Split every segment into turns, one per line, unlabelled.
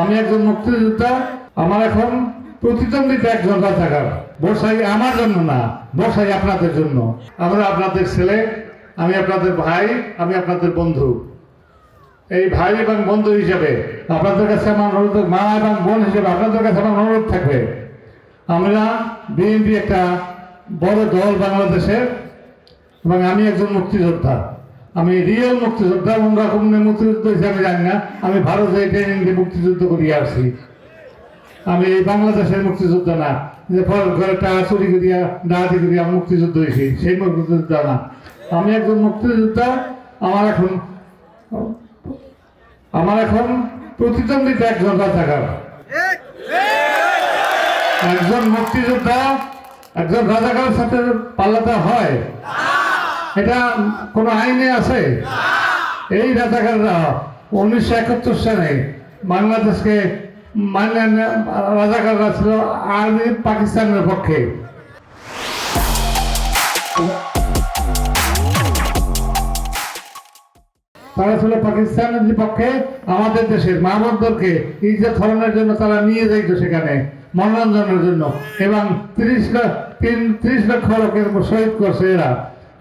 আমি একজন মুক্তিযোদ্ধা, আমার এখন প্রতিদ্বন্দ্বিতা একজন রাজাকার। বসাই আমার জন্য না বসাই আপনাদের জন্য। আমরা আপনাদের ছেলে, আমি আপনাদের ভাই, আমি আপনাদের বন্ধু। এই ভাই এবং বন্ধু হিসেবে আপনাদের কাছে আমার অনুরোধ, মা এবং বোন হিসেবে আপনাদের কাছে আমার অনুরোধ থাকবে। আমরা বিএনপি একটা বড় দল বাংলাদেশের এবং আমি একজন মুক্তিযোদ্ধা। আমি রিয়েল মুক্তিযোদ্ধা অন্য রকম মুক্তিযুদ্ধ হিসাবে জানি না। আমি ভারতে ট্রেনিং দিয়ে মুক্তিযুদ্ধ করিয়ে আসছি। আমি এই বাংলাদেশের মুক্তিযোদ্ধা না। যে ফল ঘরে টাকা চুরি করিয়া, ডাকাতি করিয়া মুক্তিযুদ্ধ হয়েছি, সেই মুক্তিযোদ্ধা না। আমি একজন মুক্তিযোদ্ধা, আমার এখন আমার এখন প্রতিদ্বন্দ্বিতা একজন রাজাকার। একজন মুক্তিযোদ্ধা, একজন রাজাকারের সাথে পাল্লাতে হয়। এটা কোনো আইনে আছে? এই রাজাকাররা উনিশশো একাত্তর সালে বাংলাদেশকে মানে রাজাকাররা ছিল আর্মি পাকিস্তানের পক্ষে। তারা ছিল পাকিস্তানের বিপক্ষে আমাদের দেশের মা বোনদেরকে ইজ্জত হরণের জন্য তারা নিয়ে যাইত সেখানে মনোরঞ্জনের জন্য। এবং তিরিশ তিন ত্রিশ লক্ষ লোকের শহীদ করছে এরা।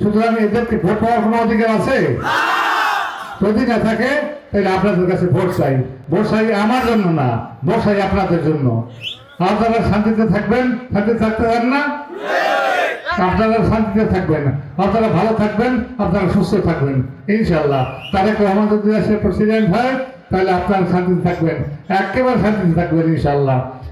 সুতরাং এদেরকে ভোট পাওয়ার কোনো অধিকার আছে? যদি না থাকে, তাহলে আপনাদের কাছে ভোট চাই। ভোট চাই আমার জন্য না, ভোট চাই আপনাদের জন্য। আপনারা শান্তিতে থাকবেন? শান্তিতে থাকতে পারেন না? আপনারা শান্তিতে থাকবেন। আপনারা ভালো থাকবেন, আপনারা সুস্থ থাকবেন। ইনশাল্লাহ তারেক রহমান যদি দেশের প্রেসিডেন্ট হয়, তাহলে আপনারা শান্তিতে থাকবেন। একেবারে শান্তিতে থাকবেন ইনশাল্লাহ